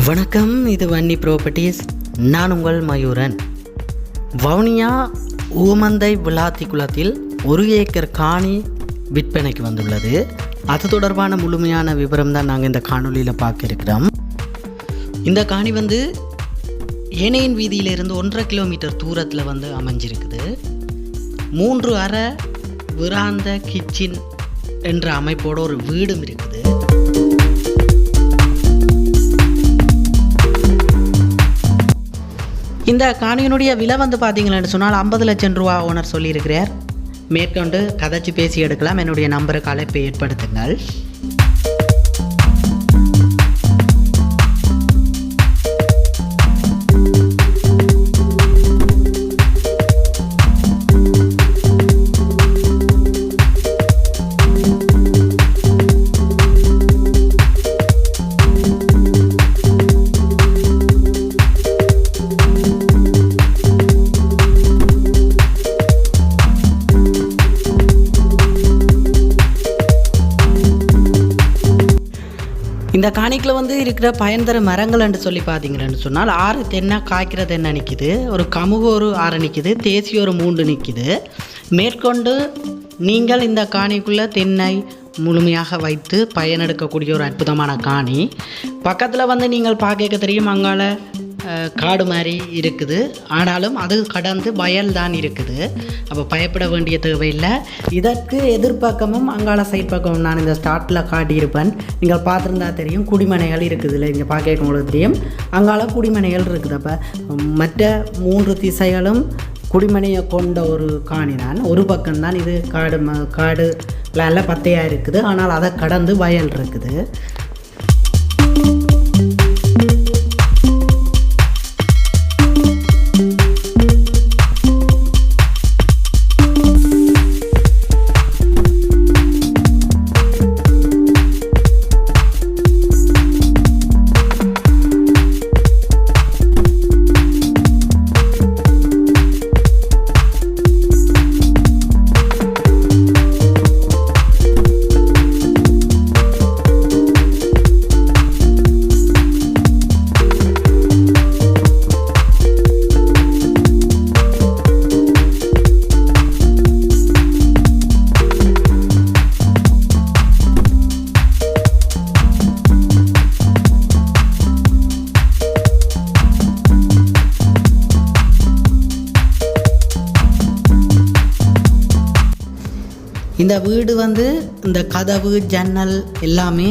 வணக்கம் இது வன்னி ப்ராப்பர்ட்டிஸ் நான் உங்கள் மயூரன். வவுனியா ஊமந்தை விளாத்தி குளத்தில் ஒரு ஏக்கர் காணி விற்பனைக்கு வந்துள்ளது. அது தொடர்பான முழுமையான விவரம் தான் நாங்கள் இந்த காணொளியில் பார்க்க இருக்கிறோம். இந்த காணி வந்து ஏனையின் வீதியிலிருந்து ஒன்றரை கிலோமீட்டர் தூரத்தில் வந்து அமைஞ்சிருக்குது. மூன்று அறை விராந்த கிச்சன் என்ற அமைப்போட ஒரு வீடும் இருக்குது. இந்த காணியினுடைய விலை வந்து பார்த்தீங்கன்னு சொன்னால் ஐம்பது லட்சம் ரூபா ஓனர் சொல்லியிருக்கிறார். மேற்கொண்டு கதைச்சு பேசி எடுக்கலாம். என்னுடைய நம்பருக்கு அழைப்பை ஏற்படுத்துங்கள். இந்த காணிக்கில் வந்து இருக்கிற பயன் தர மரங்கள் என்று சொல்லி பார்த்தீங்கன்னு சொன்னால் ஆறு தென்னை காய்க்கிறது என்ன நிற்கிது ஒரு கமுகு ஒரு ஆறு நிற்கிது தேசிய ஒரு மூன்று நிற்கிது மேற்கொண்டு நீங்கள் இந்த காணிக்குள்ளே தென்னை முழுமையாக வைத்து பயனெடுக்கக்கூடிய ஒரு அற்புதமான காணி. பக்கத்தில் வந்து நீங்கள் பார்க்க தெரியும் அங்கால காடு மாதிரி இருக்குது. ஆனாலும் அது கடந்து வயல் தான் இருக்குது. அப்போ பயப்பட வேண்டிய தேவையில்லை. இதற்கு எதிர்ப்பக்கமும் அங்கால சைட் பக்கமும் நான் இந்த ஸ்டார்ட்டில் காட்டியிருப்பேன். நீங்கள் பார்த்துருந்தா தெரியும் குடிமனைகள் இருக்குது இல்லை இங்கே பார்க்க உங்களுக்கு தெரியும். அங்கால குடிமனைகள் இருக்குது. அப்போ மற்ற மூன்று திசைகளும் குடிமனையை கொண்ட ஒரு காணி தான். ஒரு பக்கம்தான் இது காடு ம காடு பிளானில் பத்தையாக இருக்குது. ஆனால் அதை கடந்து வயல் இருக்குது. இந்த வீடு வந்து இந்த கதவு ஜன்னல் எல்லாமே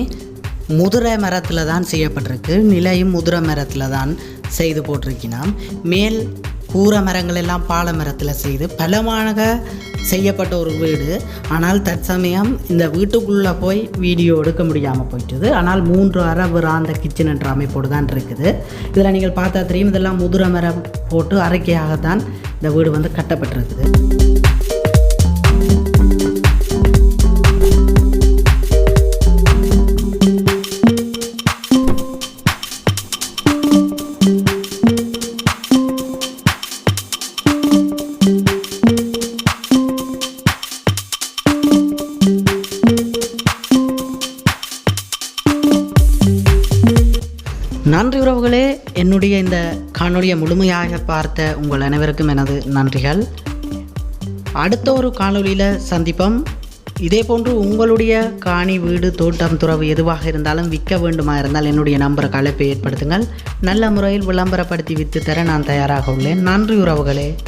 முதுரை மரத்தில் தான் செய்யப்பட்டிருக்கு. நிலையும் முதுரை மரத்தில் தான் செய்து போட்டிருக்கினாம். மேல் கூரை மரங்கள் எல்லாம் பாலை மரத்தில் செய்து பலமாக செய்யப்பட்ட ஒரு வீடு. ஆனால் தற்சமயம் இந்த வீட்டுக்குள்ளே போய் வீடியோ எடுக்க முடியாமல் போயிட்டுது. ஆனால் மூன்று அரை விராந்த கிச்சன் என்ற அமைப்போடு தான் இருக்குது. இதில் நீங்கள் பார்த்தா தெரியும் இதெல்லாம் முதுரை மரம் போட்டு அறைக்கையாகத்தான் இந்த வீடு வந்து கட்டப்பட்டிருக்குது. நன்றி உறவுகளே. என்னுடைய இந்த காணொலியை முழுமையாக பார்த்த உங்கள் அனைவருக்கும் எனது நன்றிகள். அடுத்த ஒரு காணொளியில் சந்திப்போம். இதே போன்று உங்களுடைய காணி வீடு தோட்டம் துறவு எதுவாக இருந்தாலும் விற்க வேண்டுமா இருந்தால் என்னுடைய நம்பருக்கு அழைப்பை ஏற்படுத்துங்கள். நல்ல முறையில் விளம்பரப்படுத்தி விற்று தர நான் தயாராக உள்ளேன். நன்றி உறவுகளே.